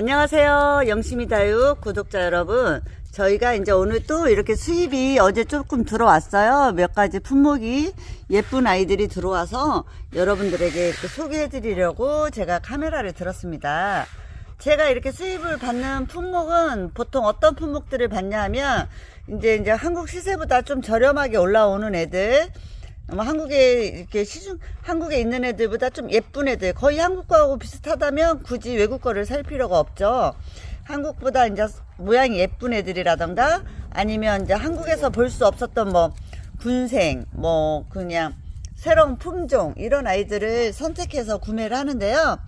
안녕하세요. 영심이다육 구독자 여러분. 저희가 이제 오늘 또 이렇게 수입이 어제 조금 들어왔어요. 몇 가지 품목이 예쁜 아이들이 들어와서 여러분들에게 소개해 드리려고 제가 카메라를 들었습니다. 제가 이렇게 수입을 받는 품목은 보통 어떤 품목들을 받냐 하면 이제 이제 한국 시세보다 좀 저렴하게 올라오는 애들 뭐 한국에 이렇게 시중 한국에 있는 애들보다 좀 예쁜 애들 거의 한국 거하고 비슷하다면 굳이 외국 거를 살 필요가 없죠. 한국보다 이제 모양이 예쁜 애들이라던가 아니면 이제 한국에서 볼 수 없었던 뭐 군생 뭐 그냥 새로운 품종 이런 아이들을 선택해서 구매를 하는데요.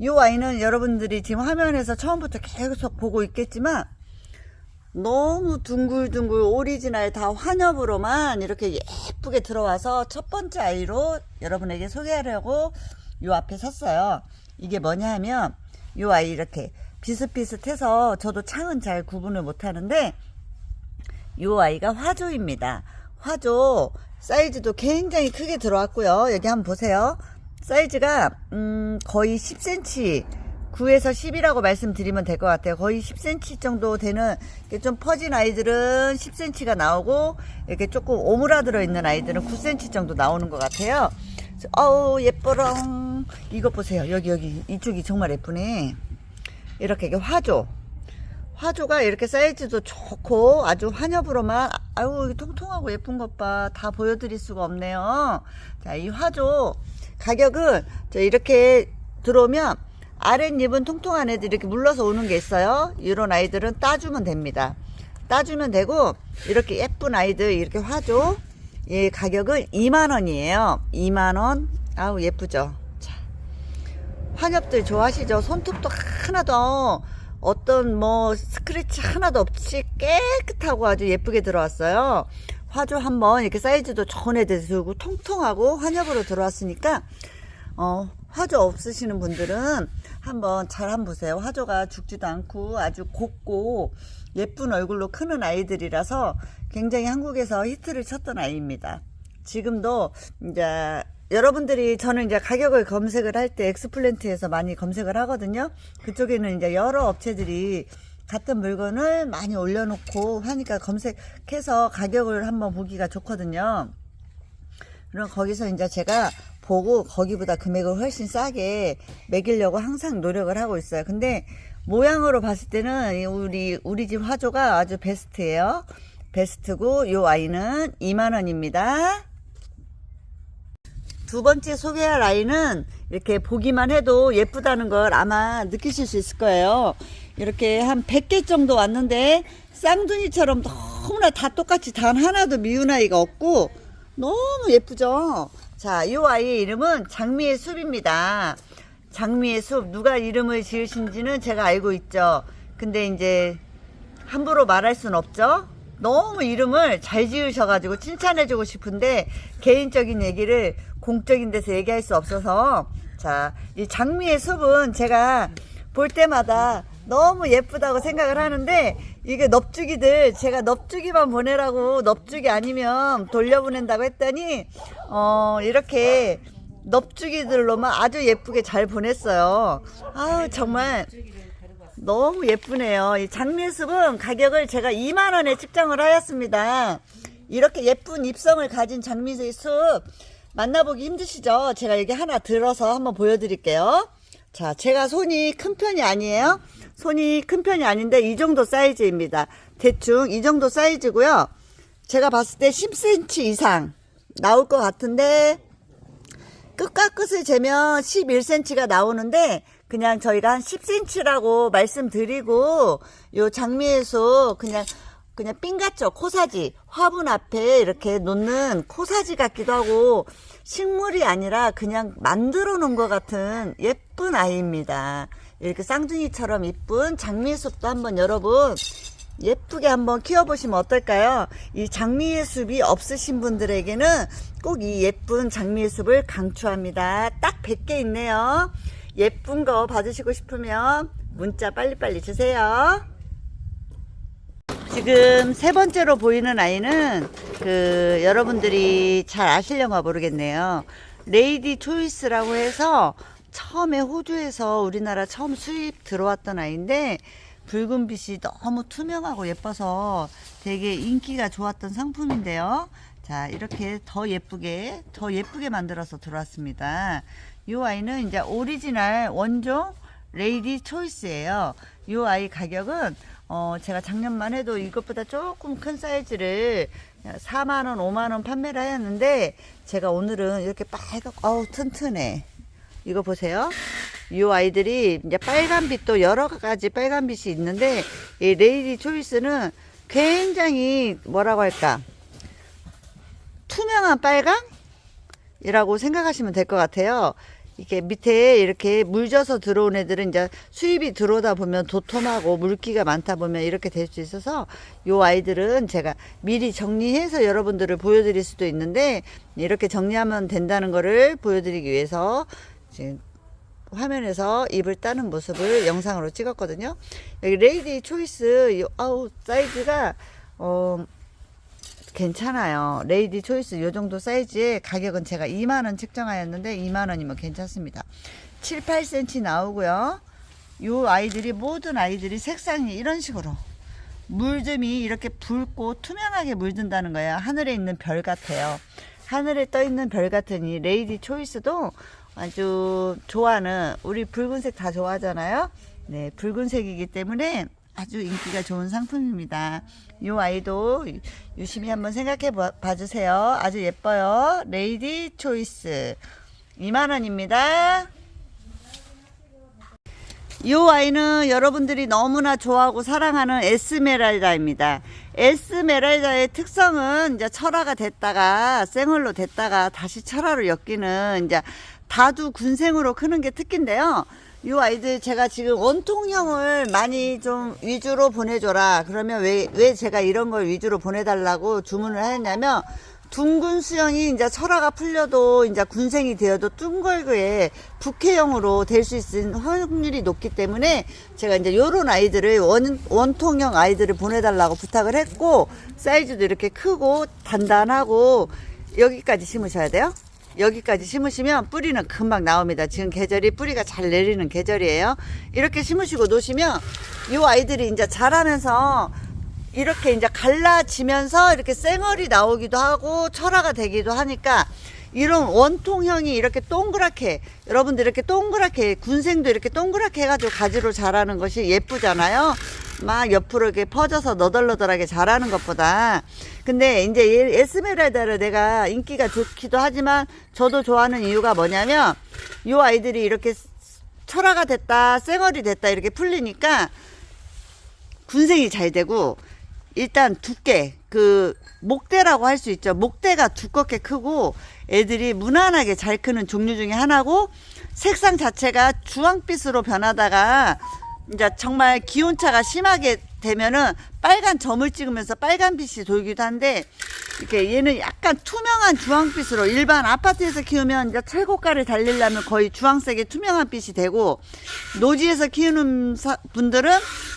이 아이는 여러분들이 지금 화면에서 처음부터 계속 보고 있겠지만 너무 둥글둥글 오리지널 다 환엽으로만 이렇게 예쁘게 들어와서 첫 번째 아이로 여러분에게 소개하려고 요 앞에 섰어요. 이게 뭐냐 하면 요 아이 이렇게 비슷비슷해서 저도 창은 잘 구분을 못 하는데 요 아이가 화조입니다. 화조 사이즈도 굉장히 크게 들어왔고요. 여기 한번 보세요. 사이즈가 음 거의 10cm 9에서 10이라고 말씀드리면 될 것 같아요. 거의 10cm 정도 되는 이렇게 좀 퍼진 아이들은 10cm가 나오고 이렇게 조금 오므라들어 있는 아이들은 9cm 정도 나오는 것 같아요. 어우 예뻐랑 이것 보세요. 여기 여기 이쪽이 정말 예쁘네. 이렇게 이게 화조. 화조가 이렇게 사이즈도 좋고 아주 환엽으로만 아유 이게 통통하고 예쁜 것 봐. 다 보여드릴 수가 없네요. 자, 이 화조 가격은 저 이렇게 들어오면 아랫입은 통통한 애들 이렇게 물러서 오는 게 있어요. 이런 아이들은 따주면 됩니다. 따주면 되고 이렇게 예쁜 아이들 이렇게 화조 이 가격은 2만 원이에요. 2만 원. 아우 예쁘죠. 자. 환엽들 좋아하시죠? 손톱도 하나도 어떤 뭐 스크래치 하나도 없이 깨끗하고 아주 예쁘게 들어왔어요. 화조 한번 이렇게 사이즈도 좋은 애들 들고 통통하고 환엽으로 들어왔으니까 어 화조 없으시는 분들은 한번 잘 한번 보세요. 화조가 죽지도 않고 아주 곱고 예쁜 얼굴로 크는 아이들이라서 굉장히 한국에서 히트를 쳤던 아이입니다. 지금도 이제 여러분들이 저는 이제 가격을 검색을 할 때 엑스플랜트에서 많이 검색을 하거든요. 그쪽에는 이제 여러 업체들이 같은 물건을 많이 올려놓고 하니까 검색해서 가격을 한번 보기가 좋거든요. 그럼 거기서 이제 제가 보고 거기보다 금액을 훨씬 싸게 매기려고 항상 노력을 하고 있어요. 근데 모양으로 봤을 때는 이 우리 우리 집 화조가 아주 베스트예요. 베스트고 요 아이는 2만 원입니다. 두 번째 소개할 아이는 이렇게 보기만 해도 예쁘다는 걸 아마 느끼실 수 있을 거예요. 이렇게 한 100개 정도 왔는데 쌍둥이처럼 너무나 다 똑같이 단 하나도 미운 아이가 없고 너무 예쁘죠? 자, 이 아이의 이름은 장미의 숲입니다. 장미의 숲. 누가 이름을 지으신지는 제가 알고 있죠. 근데 이제 함부로 말할 순 없죠? 너무 이름을 잘 지으셔가지고 칭찬해주고 싶은데 개인적인 얘기를 공적인 데서 얘기할 수 없어서 자, 이 장미의 숲은 제가 볼 때마다 너무 예쁘다고 생각을 하는데 이게 넙죽이들 제가 넙죽이만 보내라고 넙죽이 아니면 돌려보낸다고 했더니 어 이렇게 넙죽이들로만 아주 예쁘게 잘 보냈어요. 아우 정말 너무 예쁘네요. 이 장미숲은 가격을 제가 2만 원에 측정을 하였습니다. 이렇게 예쁜 입성을 가진 장미의 숲 만나보기 힘드시죠? 제가 여기 하나 들어서 한번 보여드릴게요. 자, 제가 손이 큰 편이 아니에요. 손이 큰 편이 아닌데 이 정도 사이즈입니다. 대충 이 정도 사이즈고요. 제가 봤을 때 10cm 이상 나올 것 같은데 끝과 끝을 재면 11cm가 나오는데 그냥 저희가 한 10cm라고 말씀드리고 요 장미에서 그냥 그냥 핀 같죠 코사지 화분 앞에 이렇게 놓는 코사지 같기도 하고 식물이 아니라 그냥 만들어 놓은 것 같은 예쁜 아이입니다 이렇게 쌍둥이처럼 이쁜 장미숲도 한번 여러분 예쁘게 한번 키워보시면 어떨까요? 이 장미의 숲이 없으신 분들에게는 꼭 이 예쁜 장미의 숲을 강추합니다. 딱 100개 있네요. 예쁜 거 받으시고 싶으면 문자 빨리빨리 주세요. 지금 세 번째로 보이는 아이는 그 여러분들이 잘 아실려나 모르겠네요. 레이디 초이스라고 해서 처음에 호주에서 우리나라 처음 수입 들어왔던 아이인데 붉은 빛이 너무 투명하고 예뻐서 되게 인기가 좋았던 상품인데요. 자, 이렇게 더 예쁘게, 더 예쁘게 만들어서 들어왔습니다. 이 아이는 이제 오리지널 원종 레이디 초이스예요. 이 아이 가격은 어, 제가 작년만 해도 이것보다 조금 큰 사이즈를 4만원, 5만원 판매를 하였는데, 제가 오늘은 이렇게 빨갛고, 어우, 튼튼해. 이거 보세요. 이 아이들이 이제 빨간빛도 여러 가지 빨간빛이 있는데, 이 레이디 초이스는 굉장히 뭐라고 할까. 투명한 빨강 이라고 생각하시면 될 것 같아요. 이게 밑에 이렇게 물져서 들어온 애들은 이제 수입이 들어오다 보면 도톰하고 물기가 많다 보면 이렇게 될 수 있어서 요 아이들은 제가 미리 정리해서 여러분들을 보여드릴 수도 있는데 이렇게 정리하면 된다는 거를 보여드리기 위해서 지금 화면에서 입을 따는 모습을 영상으로 찍었거든요. 여기 레이디 초이스 요 아우 사이즈가 어 괜찮아요. 레이디 초이스 요 정도 사이즈의 가격은 제가 2만원 책정하였는데 2만원이면 괜찮습니다. 7, 8cm 나오고요. 요 아이들이 모든 아이들이 색상이 이런 식으로 물즘이 이렇게 붉고 투명하게 물든다는 거예요. 하늘에 있는 별 같아요. 하늘에 떠 있는 별 같은 이 레이디 초이스도 아주 좋아하는 우리 붉은색 다 좋아하잖아요. 네, 붉은색이기 때문에 아주 인기가 좋은 상품입니다. 이 아이도 유심히 한번 생각해 봐- 봐주세요. 아주 예뻐요. 레이디 초이스 2만원입니다. 이 아이는 여러분들이 너무나 좋아하고 사랑하는 에스메랄다입니다. 에스메랄다의 특성은 이제 철화가 됐다가 생얼로 됐다가 다시 철화로 엮이는 이제 다두 군생으로 크는 게 특기인데요. 이 아이들 제가 지금 원통형을 많이 좀 위주로 보내줘라. 그러면 왜, 왜 제가 이런 걸 위주로 보내달라고 주문을 하였냐면 둥근 수영이 이제 철화가 풀려도 이제 군생이 되어도 뚱걸그에 부캐형으로 될 수 있는 확률이 높기 때문에 제가 이제 요런 아이들을 원, 원통형 아이들을 보내달라고 부탁을 했고 사이즈도 이렇게 크고 단단하고 여기까지 심으셔야 돼요. 여기까지 심으시면 뿌리는 금방 나옵니다. 지금 계절이 뿌리가 잘 내리는 계절이에요. 이렇게 심으시고 놓으시면 이 아이들이 이제 자라면서 이렇게 이제 갈라지면서 이렇게 쌩얼이 나오기도 하고 철화가 되기도 하니까 이런 원통형이 이렇게 동그랗게 여러분들 이렇게 동그랗게 군생도 이렇게 동그랗게 해가지고 가지로 자라는 것이 예쁘잖아요. 막 옆으로 이렇게 퍼져서 너덜너덜하게 자라는 것보다 근데 이제 이 에스메랄다를 내가 인기가 좋기도 하지만 저도 좋아하는 이유가 뭐냐면 이 아이들이 이렇게 철화가 됐다 쌩얼이 됐다 이렇게 풀리니까 군생이 잘 되고 일단 두께 그 목대라고 할 수 있죠. 목대가 두껍게 크고 애들이 무난하게 잘 크는 종류 중에 하나고 색상 자체가 주황빛으로 변하다가 이제 정말 기온차가 심하게 되면은 빨간 점을 찍으면서 빨간 빛이 돌기도 한데 이렇게 얘는 약간 투명한 주황빛으로 일반 아파트에서 키우면 이제 철고가를 달리려면 거의 주황색의 투명한 빛이 되고 노지에서 키우는 사- 분들은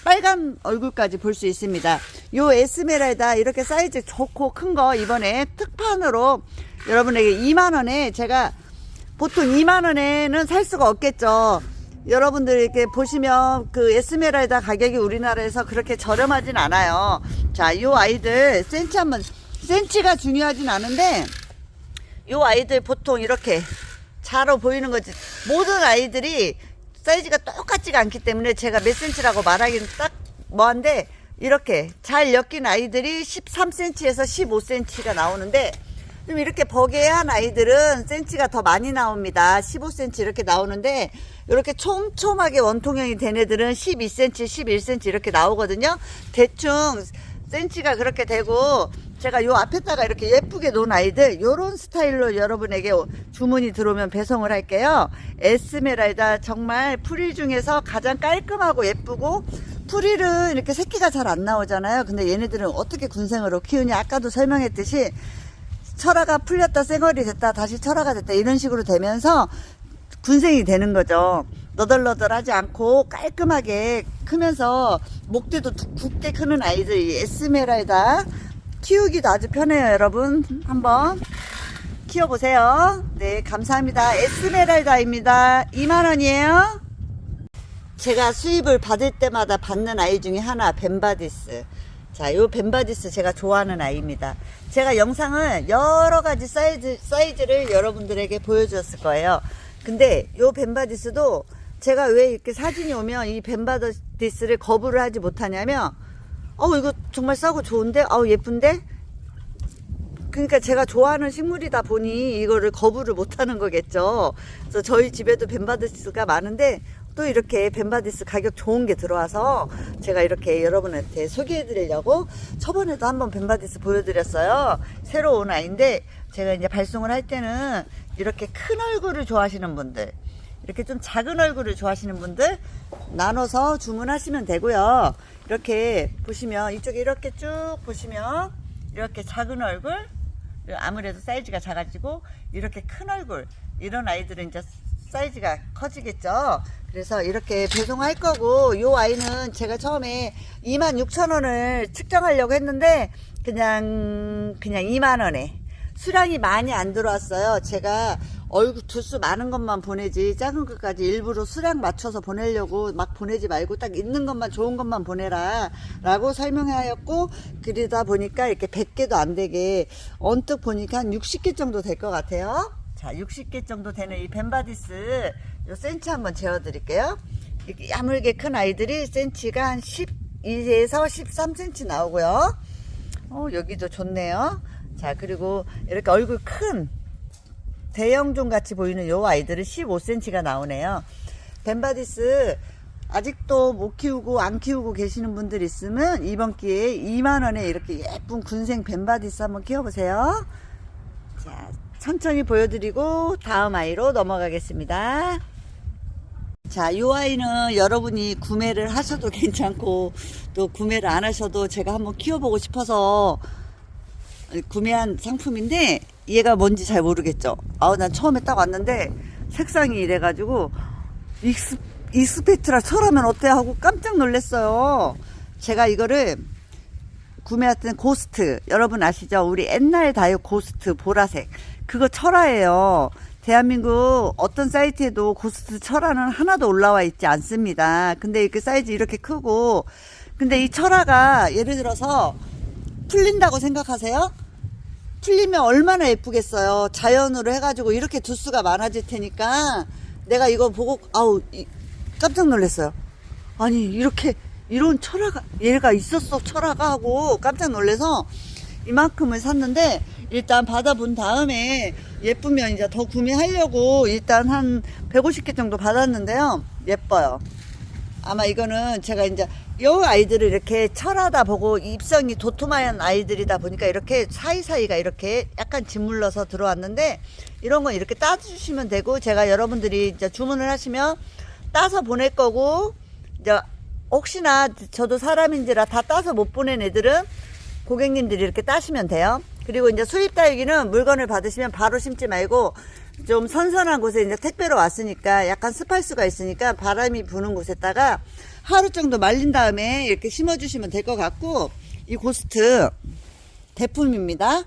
빨간 얼굴까지 볼 수 있습니다. 요 에스메랄다 이렇게 사이즈 좋고 큰 거 이번에 특판으로 여러분에게 2만 원에 제가 보통 2만 원에는 살 수가 없겠죠. 여러분들 이렇게 보시면 그 에스메랄다 가격이 우리나라에서 그렇게 저렴하진 않아요. 자, 요 아이들 센치 한번 센치가 중요하진 않은데 요 아이들 보통 이렇게 자로 보이는 거지. 모든 아이들이 사이즈가 똑같지가 않기 때문에 제가 몇 센치라고 말하기는 딱 뭐한데 이렇게 잘 엮인 아이들이 13cm에서 15cm가 나오는데 좀 이렇게 버게한 아이들은 센치가 더 많이 나옵니다. 15cm 이렇게 나오는데 이렇게 촘촘하게 원통형이 된 애들은 12cm, 11cm 이렇게 나오거든요. 대충 센치가 그렇게 되고 제가 요 앞에다가 이렇게 예쁘게 놓은 아이들 요런 스타일로 여러분에게 주문이 들어오면 배송을 할게요. 에스메랄다 정말 풀이 중에서 가장 깔끔하고 예쁘고 풀이는 이렇게 새끼가 잘 안 나오잖아요. 근데 얘네들은 어떻게 군생으로 키우냐 아까도 설명했듯이 철화가 풀렸다 쌩얼이 됐다 다시 철화가 됐다 이런 식으로 되면서 군생이 되는 거죠. 너덜너덜하지 않고 깔끔하게 크면서 목대도 두- 굵게 크는 아이들 이 에스메랄다 키우기도 아주 편해요 여러분 한번 키워보세요. 네, 감사합니다. 에스메랄다입니다. 2만원이에요. 제가 수입을 받을 때마다 받는 아이 중에 하나, 벤바디스. 자, 요 벤바디스 제가 좋아하는 아이입니다. 제가 영상을 여러 가지 사이즈, 사이즈를 여러분들에게 보여주었을 거예요. 근데 요 벤바디스도 제가 왜 이렇게 사진이 오면 이 벤바디스를 거부를 하지 못하냐면, 어, 이거 정말 싸고 좋은데? 어우, 예쁜데? 그러니까 제가 좋아하는 식물이다 보니 이거를 거부를 못 하는 거겠죠. 그래서 저희 집에도 벤바디스가 많은데 또 이렇게 벤바디스 가격 좋은 게 들어와서 제가 이렇게 여러분한테 소개해 드리려고 저번에도 한번 벤바디스 보여드렸어요. 새로 온 아이인데 제가 이제 발송을 할 때는 이렇게 큰 얼굴을 좋아하시는 분들 이렇게 좀 작은 얼굴을 좋아하시는 분들 나눠서 주문하시면 되고요. 이렇게 보시면 이쪽에 이렇게 쭉 보시면 이렇게 작은 얼굴 아무래도 사이즈가 작아지고 이렇게 큰 얼굴 이런 아이들은 이제 사이즈가 커지겠죠. 그래서 이렇게 배송할 거고 요 아이는 제가 처음에 26,000원을 측정하려고 했는데 그냥 그냥 2만 원에 수량이 많이 안 들어왔어요. 제가 얼굴 두수 많은 것만 보내지 작은 것까지 일부러 수량 맞춰서 보내려고 막 보내지 말고 딱 있는 것만 좋은 것만 보내라 라고 설명하였고 그러다 보니까 이렇게 100개도 안 되게 언뜻 보니까 한 60개 정도 될 것 같아요. 자, 60개 정도 되는 이 벤바디스 요 센치 한번 재어 드릴게요. 이렇게 야물게 큰 아이들이 센치가 한 12에서 13cm 나오고요. 어, 여기도 좋네요. 자, 그리고 이렇게 얼굴 큰 대형종 같이 보이는 요 아이들은 15cm가 나오네요. 벤바디스 아직도 못 키우고 안 키우고 계시는 분들 있으면 이번 기회에 2만원에 이렇게 예쁜 군생 벤바디스 한번 키워보세요. 자, 천천히 보여드리고 다음 아이로 넘어가겠습니다. 자, 이 아이는 여러분이 구매를 하셔도 괜찮고 또 구매를 안 하셔도 제가 한번 키워보고 싶어서 구매한 상품인데 얘가 뭔지 잘 모르겠죠. 아우 난 처음에 딱 왔는데 색상이 이래가지고 익스, 익스페트라 철하면 어때 하고 깜짝 놀랐어요. 제가 이거를 구매했던 고스트 여러분 아시죠? 우리 옛날 다이어 고스트 보라색 그거 철화예요. 대한민국 어떤 사이트에도 고스트 철화는 하나도 올라와 있지 않습니다. 근데 그 사이즈 이렇게 크고 근데 이 철화가 예를 들어서 풀린다고 생각하세요? 풀리면 얼마나 예쁘겠어요. 자연으로 해가지고 이렇게 두수가 많아질 테니까 내가 이거 보고 아우 이- 깜짝 놀랐어요. 아니 이렇게 이런 철화가 얘가 있었어 철화가 하고 깜짝 놀래서 이만큼을 샀는데 일단 받아본 다음에 예쁘면 이제 더 구매하려고 일단 한 150개 정도 받았는데요. 예뻐요. 아마 이거는 제가 이제 요 아이들을 이렇게 철하다 보고 입성이 도톰한 아이들이다 보니까 이렇게 사이사이가 이렇게 약간 짓물러서 들어왔는데 이런 건 이렇게 따주시면 되고 제가 여러분들이 이제 주문을 하시면 따서 보낼 거고 이제 혹시나 저도 사람인지라 다 따서 못 보낸 애들은 고객님들이 이렇게 따시면 돼요. 그리고 이제 수입 다육이는 물건을 받으시면 바로 심지 말고 좀 선선한 곳에 이제 택배로 왔으니까 약간 습할 수가 있으니까 바람이 부는 곳에다가 하루 정도 말린 다음에 이렇게 심어주시면 될 것 같고 이 고스트 대품입니다.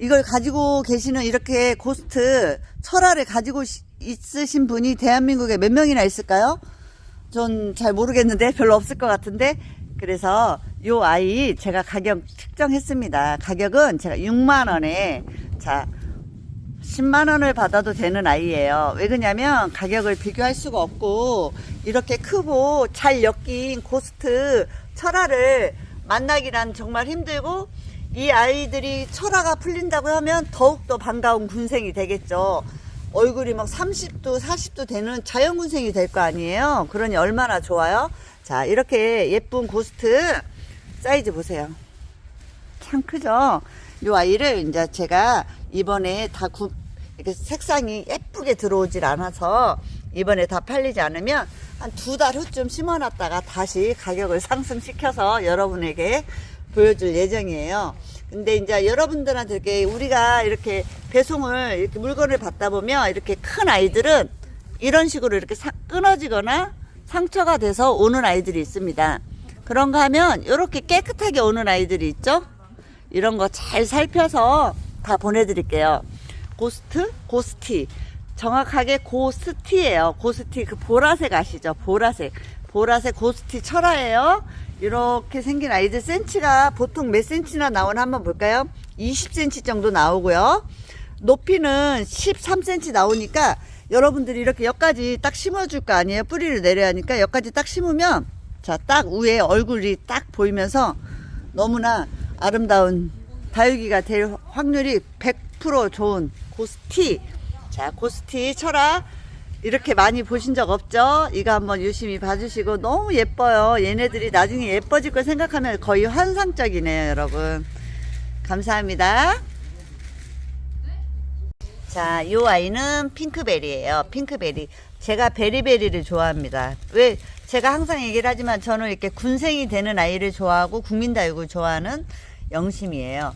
이걸 가지고 계시는 이렇게 고스트 철화를 가지고 시- 있으신 분이 대한민국에 몇 명이나 있을까요? 전 잘 모르겠는데 별로 없을 것 같은데 그래서 요 아이 제가 가격 측정했습니다. 가격은 제가 6만 원에 자 10만 원을 받아도 되는 아이예요. 왜 그러냐면 가격을 비교할 수가 없고 이렇게 크고 잘 엮인 고스트 철화를 만나기란 정말 힘들고 이 아이들이 철화가 풀린다고 하면 더욱더 반가운 군생이 되겠죠. 얼굴이 막 30도, 40도 되는 자연 군생이 될 거 아니에요. 그러니 얼마나 좋아요? 자, 이렇게 예쁜 고스트 사이즈 보세요. 참 크죠? 요 아이를 이제 제가 이번에 다 구, 이렇게 색상이 예쁘게 들어오질 않아서 이번에 다 팔리지 않으면 한 두 달 후쯤 심어놨다가 다시 가격을 상승시켜서 여러분에게 보여줄 예정이에요. 근데 이제 여러분들한테 이렇게 우리가 이렇게 배송을 이렇게 물건을 받다 보면 이렇게 큰 아이들은 이런 식으로 이렇게 사- 끊어지거나 상처가 돼서 오는 아이들이 있습니다. 그런가 하면 이렇게 깨끗하게 오는 아이들이 있죠? 이런 거 잘 살펴서 다 보내드릴게요. 고스트? 고스티. 정확하게 고스티예요. 고스티 그 보라색 아시죠? 보라색. 보라색 고스티 철화예요. 이렇게 생긴 아이들 센치가 보통 몇 센치나 나오나 한번 볼까요? 20cm 정도 나오고요. 높이는 13cm 나오니까 여러분들이 이렇게 여기까지 딱 심어줄 거 아니에요? 뿌리를 내려야 하니까 여기까지 딱 심으면 자, 딱 위에 얼굴이 딱 보이면서 너무나 아름다운 다육이가 될 확률이 100% 좋은 고스티. 자, 고스티 철학. 이렇게 많이 보신 적 없죠? 이거 한번 유심히 봐주시고 너무 예뻐요. 얘네들이 나중에 예뻐질 걸 생각하면 거의 환상적이네요, 여러분. 감사합니다. 자, 이 아이는 핑크베리예요. 핑크베리. 제가 베리베리를 좋아합니다. 왜 제가 항상 얘기를 하지만 저는 이렇게 군생이 되는 아이를 좋아하고 국민다육을 좋아하는 영심이에요.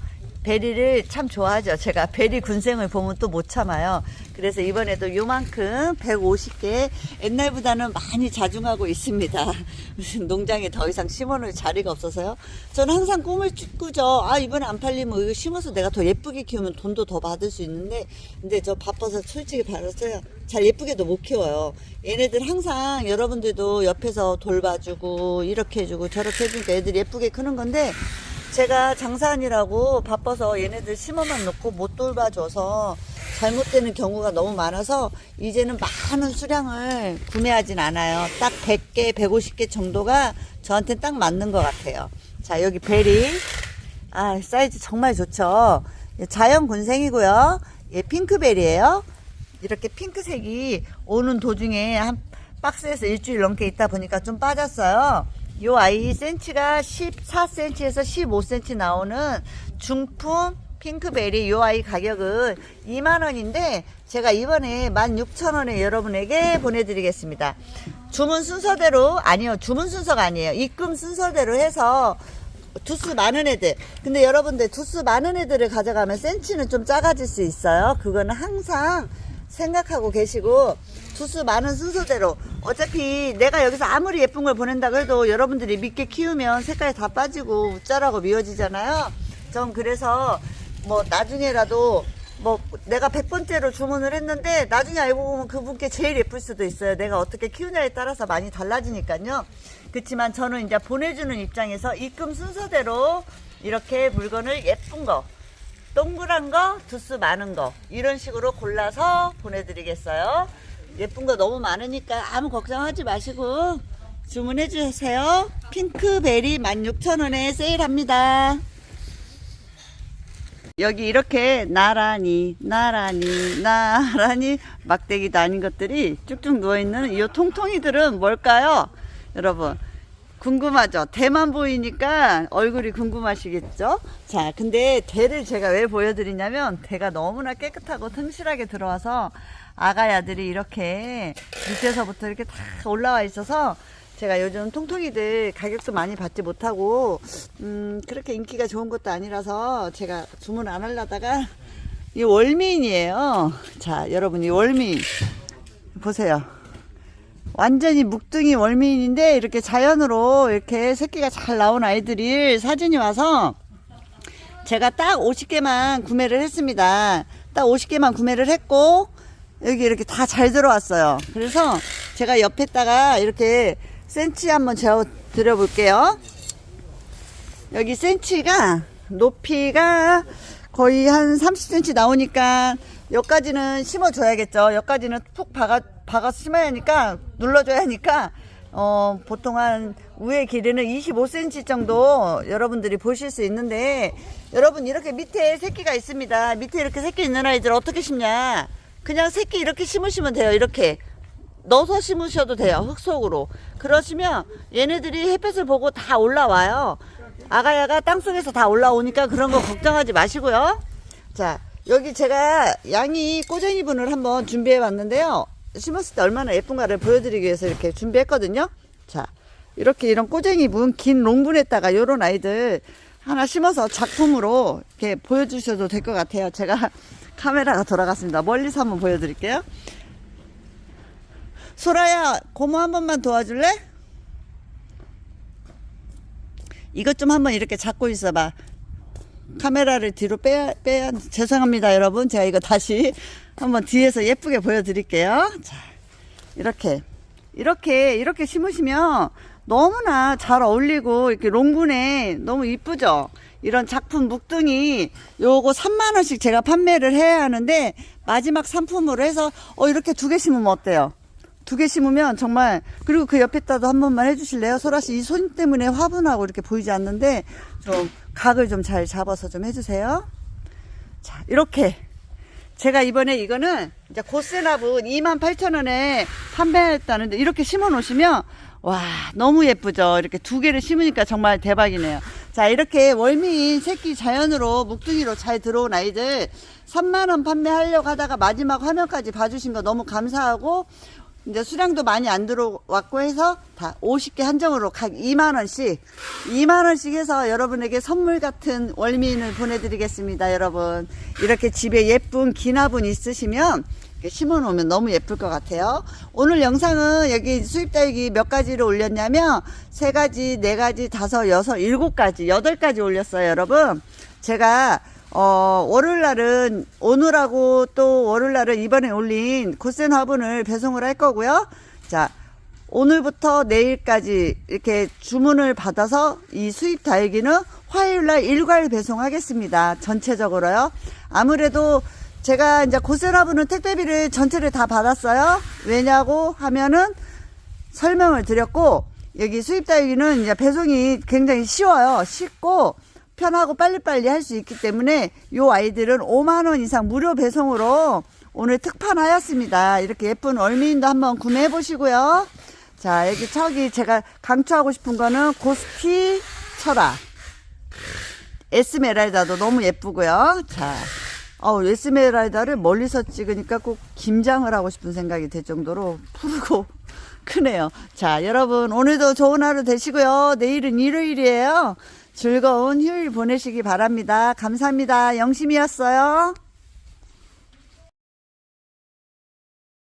베리를 참 좋아하죠. 제가 베리 군생을 보면 또 못 참아요. 그래서 이번에도 요만큼 150개 옛날보다는 많이 자중하고 있습니다. 무슨 농장에 더 이상 심어놓을 자리가 없어서요. 저는 항상 꿈을 꾸죠. 아 이번에 안 팔리면 이거 심어서 내가 더 예쁘게 키우면 돈도 더 받을 수 있는데 근데 저 바빠서 솔직히 말해서요. 잘 예쁘게도 못 키워요. 얘네들 항상 여러분들도 옆에서 돌봐주고 이렇게 해주고 저렇게 해주니까 애들이 예쁘게 크는 건데 제가 장사하느라고 바빠서 얘네들 심어만 놓고 못 돌봐줘서 잘못되는 경우가 너무 많아서 이제는 많은 수량을 구매하진 않아요. 딱 100개, 150개 정도가 저한테 딱 맞는 것 같아요. 자, 여기 베리. 아, 사이즈 정말 좋죠. 자연 군생이고요. 얘 핑크베리예요. 이렇게 핑크색이 오는 도중에 한 박스에서 일주일 넘게 있다 보니까 좀 빠졌어요. 요 아이 센치가 14cm에서 15cm 나오는 중품 핑크베리 요 아이 가격은 2만원인데 제가 이번에 16,000원에 여러분에게 보내드리겠습니다. 주문 순서대로 아니요 주문 순서가 아니에요. 입금 순서대로 해서 두수 많은 애들. 근데 여러분들 두수 많은 애들을 가져가면 센치는 좀 작아질 수 있어요. 그거는 항상 생각하고 계시고 두수 많은 순서대로 어차피 내가 여기서 아무리 예쁜 걸 보낸다 그래도 여러분들이 믿게 키우면 색깔이 다 빠지고 우짜라고 미워지잖아요. 전 그래서 뭐 나중에라도 뭐 내가 100번째로 주문을 했는데 나중에 알고 보면 그분께 제일 예쁠 수도 있어요. 내가 어떻게 키우냐에 따라서 많이 달라지니까요. 그렇지만 저는 이제 보내주는 입장에서 입금 순서대로 이렇게 물건을 예쁜 거 동그란 거, 두수 많은 거 이런 식으로 골라서 보내드리겠어요. 예쁜 거 너무 많으니까 아무 걱정하지 마시고 주문해 주세요. 핑크베리 16,000원에 세일합니다. 여기 이렇게 나란히 나란히 나란히 막대기도 아닌 것들이 쭉쭉 누워있는 이 통통이들은 뭘까요? 여러분 궁금하죠? 대만 보이니까 얼굴이 궁금하시겠죠? 자, 근데 대를 제가 왜 보여드리냐면 대가 너무나 깨끗하고 튼실하게 들어와서 아가야들이 이렇게 밑에서부터 이렇게 다 올라와 있어서 제가 요즘 통통이들 가격도 많이 받지 못하고 음 그렇게 인기가 좋은 것도 아니라서 제가 주문 안 하려다가 이 월미인이에요. 자, 여러분 이 월미인 보세요. 완전히 묵둥이 월미인인데 이렇게 자연으로 이렇게 새끼가 잘 나온 아이들이 사진이 와서 제가 딱 50개만 구매를 했습니다. 딱 50개만 구매를 했고 여기 이렇게 다 잘 들어왔어요. 그래서 제가 옆에다가 이렇게 센치 한번 재어 드려 볼게요. 여기 센치가 높이가 거의 한 30cm 나오니까 여기까지는 심어 줘야겠죠. 여기까지는 푹 박아, 박아 심어야 하니까, 눌러줘야 하니까, 어, 보통 한 위에 길이는 25cm 정도 여러분들이 보실 수 있는데, 여러분 이렇게 밑에 새끼가 있습니다. 밑에 이렇게 새끼 있는 아이들 어떻게 심냐? 그냥 새끼 이렇게 심으시면 돼요. 이렇게. 넣어서 심으셔도 돼요. 흙 속으로. 그러시면 얘네들이 햇볕을 보고 다 올라와요. 아가야가 땅속에서 다 올라오니까 그런 거 걱정하지 마시고요. 자, 여기 제가 양이 꼬쟁이 분을 한번 준비해 봤는데요. 심었을 때 얼마나 예쁜가를 보여드리기 위해서 이렇게 준비했거든요. 자, 이렇게 이런 꼬쟁이 분, 긴 롱분에다가 요런 아이들 하나 심어서 작품으로 이렇게 보여주셔도 될 것 같아요. 제가 카메라가 돌아갔습니다. 멀리서 한번 보여드릴게요. 소라야, 고모 한 번만 도와줄래? 이것 좀 한번 이렇게 잡고 있어봐. 카메라를 뒤로 빼야, 빼야, 죄송합니다, 여러분. 제가 이거 다시 한번 뒤에서 예쁘게 보여드릴게요. 자, 이렇게. 이렇게, 이렇게 심으시면 너무나 잘 어울리고, 이렇게 롱분에 너무 이쁘죠? 이런 작품 묵둥이 요거 3만 원씩 제가 판매를 해야 하는데, 마지막 상품으로 해서, 어, 이렇게 두 개 심으면 어때요? 두 개 심으면 정말 그리고 그 옆에다도 한 번만 해주실래요? 소라 씨 이 손 때문에 화분하고 이렇게 보이지 않는데 좀 각을 좀 잘 잡아서 좀 해주세요. 자 이렇게 제가 이번에 이거는 이제 고세나분 28,000원에 판매했다는데 이렇게 심어 놓으시면 와 너무 예쁘죠? 이렇게 두 개를 심으니까 정말 대박이네요. 자 이렇게 월미인 새끼 자연으로 묵둥이로 잘 들어온 아이들 3만원 판매하려고 하다가 마지막 화면까지 봐주신 거 너무 감사하고 이제 수량도 많이 안 들어왔고 해서 다 50개 한정으로 각 2만원씩 2만원씩 해서 여러분에게 선물 같은 월미인을 보내드리겠습니다 여러분. 이렇게 집에 예쁜 기나분 있으시면 심어 놓으면 너무 예쁠 것 같아요. 오늘 영상은 여기 수입 딸기 몇 가지를 올렸냐면 세 가지 네 가지 다섯 여섯 일곱 가지 여덟 가지 올렸어요 여러분. 제가 어, 월요일 날은 오늘하고 또 월요일 날은 이번에 올린 고센 화분을 배송을 할 거고요. 자, 오늘부터 내일까지 이렇게 주문을 받아서 이 수입 다육이는 화요일 날 일괄 배송하겠습니다. 전체적으로요. 아무래도 제가 이제 고센 화분은 택배비를 전체를 다 받았어요. 왜냐고 하면은 설명을 드렸고 여기 수입 다육이는 이제 배송이 굉장히 쉬워요. 쉽고 편하고 빨리빨리 할 수 있기 때문에 요 아이들은 5만 원 이상 무료 배송으로 오늘 특판하였습니다. 이렇게 예쁜 얼미인도 한번 구매해 보시고요. 자, 여기 저기 제가 강추하고 싶은 거는 고스피 철아. 에스메랄다도 너무 예쁘고요. 자, 어, 에스메랄다를 멀리서 찍으니까 꼭 김장을 하고 싶은 생각이 들 정도로 푸르고 크네요. 자, 여러분 오늘도 좋은 하루 되시고요. 내일은 일요일이에요. 즐거운 휴일 보내시기 바랍니다. 감사합니다. 영심이었어요.